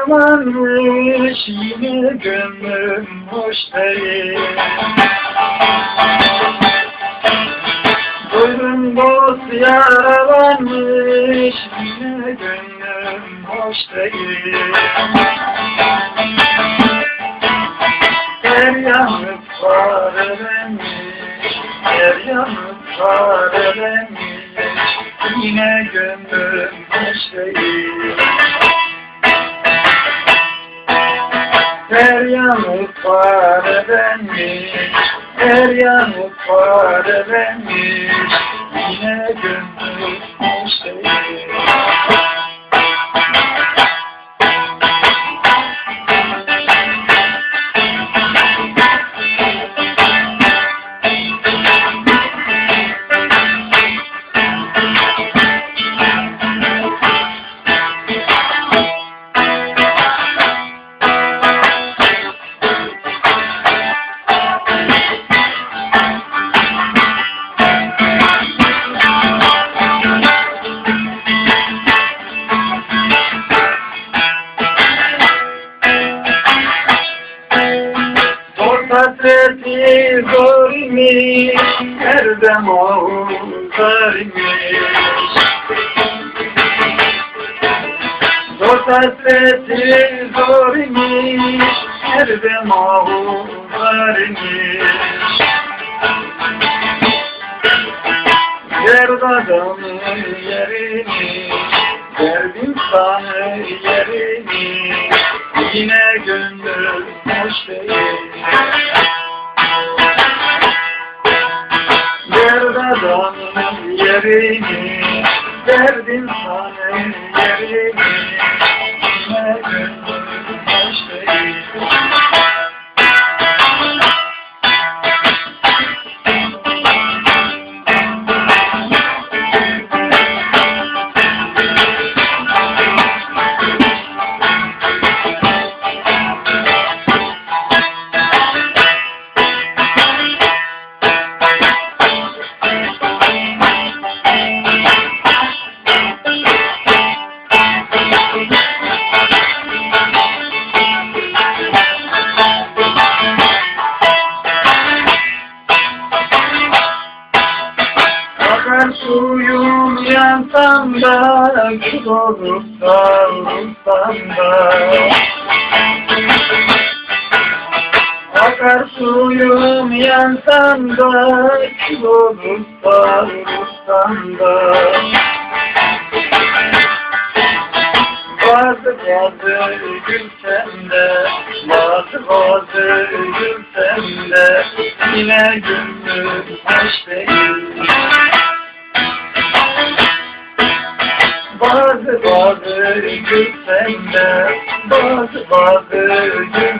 yaralanmış yine gönlüm hoş değil. Buyurun dost yaralanmış yine gönlüm hoş değil. Her yanıp karelenmiş Her yanıp karelenmiş Yine gönlüm değil Her yanıp karelenmiş Her yanıp karelenmiş Yine gönlüm hoş her zaman zor imiş. Zor hasreti zor imiş, zor imiş. Derd adamın yerini, derdim sana yerini, yine gönlüm hoş değil. Derd adamın yerini, derdim sana yerini, Akar suyum yansam da Kül olup savrulsam da Akar suyum yansam da Kül olup savrulsam da Bazı bazı gülsem de Bazı bazı gülsem de Yine hoş değil Bazı gülsem de Bazı bazı gönlüm